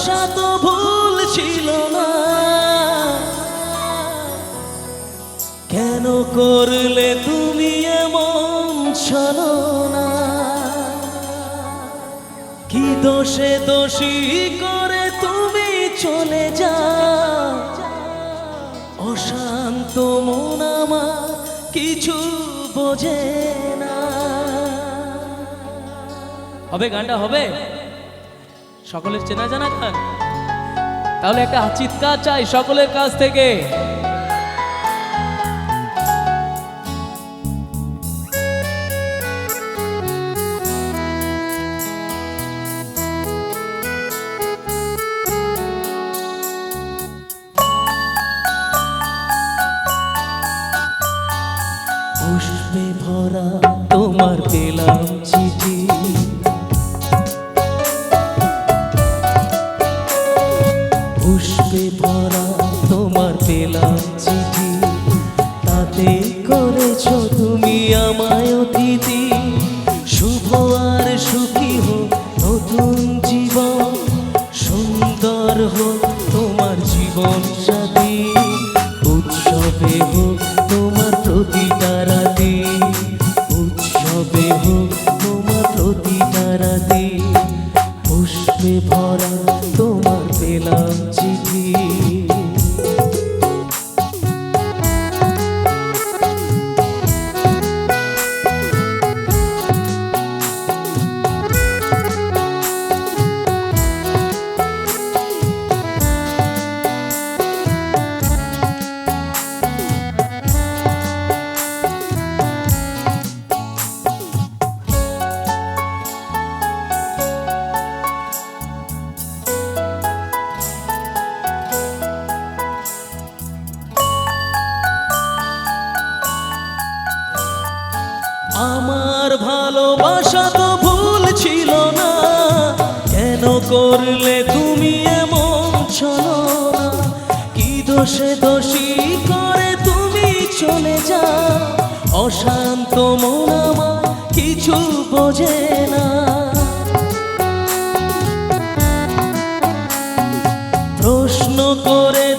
ভালোবাসা তো ভুল ছিল না। কেন করলে তুমি এমন ছলো না? কি দোষে দোষী করে তুমি চলে যা অশান্ত মন আমার কিছু বোঝে না। হবে গানটা, হবে? সকলের চেনা জানা গান। তাহলে একটা চিৎকার চাই সকলের কাছ থেকে। পুষ্পে ভরা তোমার পেলাম চিঠি। পুষ্পে ভরা তোমার পেলাম চিঠি। তাতে করেছ তুমি আমায় অতিথি। শুভ পেলাম চিঠি করলে তুমি এমন ছলনা কি দোষে দোষী করে তুমি চলে যা অশান্ত মন আমার কিছু বোঝে না। প্রশ্ন করে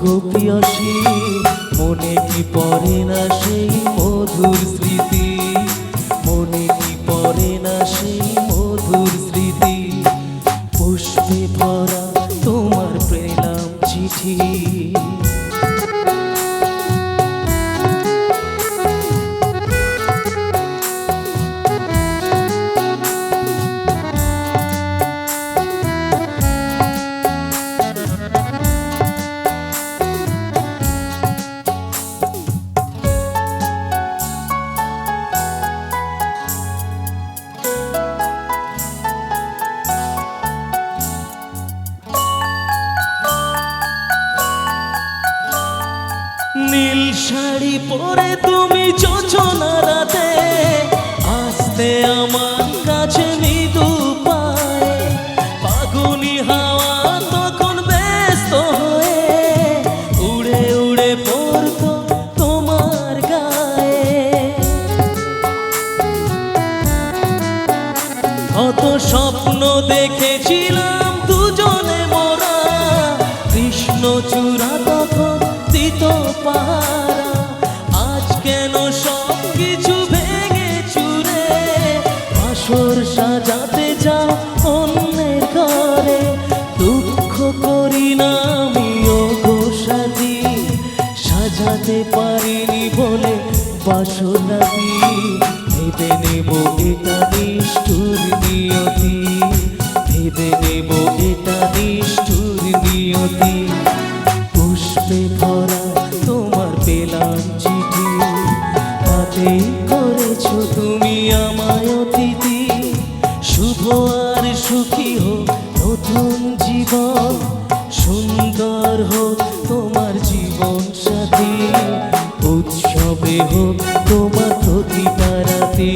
প্রিয়সী মনে কি পড়ে না সেই নীল শাড়ি পরে তুমি যোচনা রাতে। আসতে আমার কাছে মৃদু পায়ে। ফাগুনি হাওয়া তখন ব্যস্ত হয়ে উড়ে উড়ে পড়তো তোমার গায়ে। কত স্বপ্ন দেখেছিলাম দুজনে মোরা। কৃষ্ণ চূড়া দিত আজ কেন সব কিছু ভেঙে চুরে? বাসর সাজাতে যাও অন্যের ঘরে। দুঃখ করি না আমি ও গোসাদি সাজাতে পারিনি বলে বাসরাতি ভেবে নেব এটা নিষ্ঠুর নিয়তি। ভেবে নেব এটা নিষ্ঠুর নিয়তি। পেলাম চিঠি। তাতে করেছ তুমি আমায় অতিথি। শুভ আর সুখী হোক নতুন জীবন। সুন্দর হোক তোমার জীবন সাথী। উৎসবে হোক তোমার প্রতিটা রাতে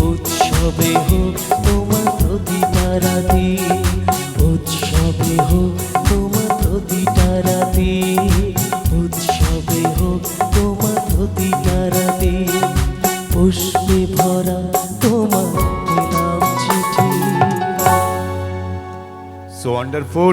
উৎসবে হোক তোমার প্রতিটা তোমার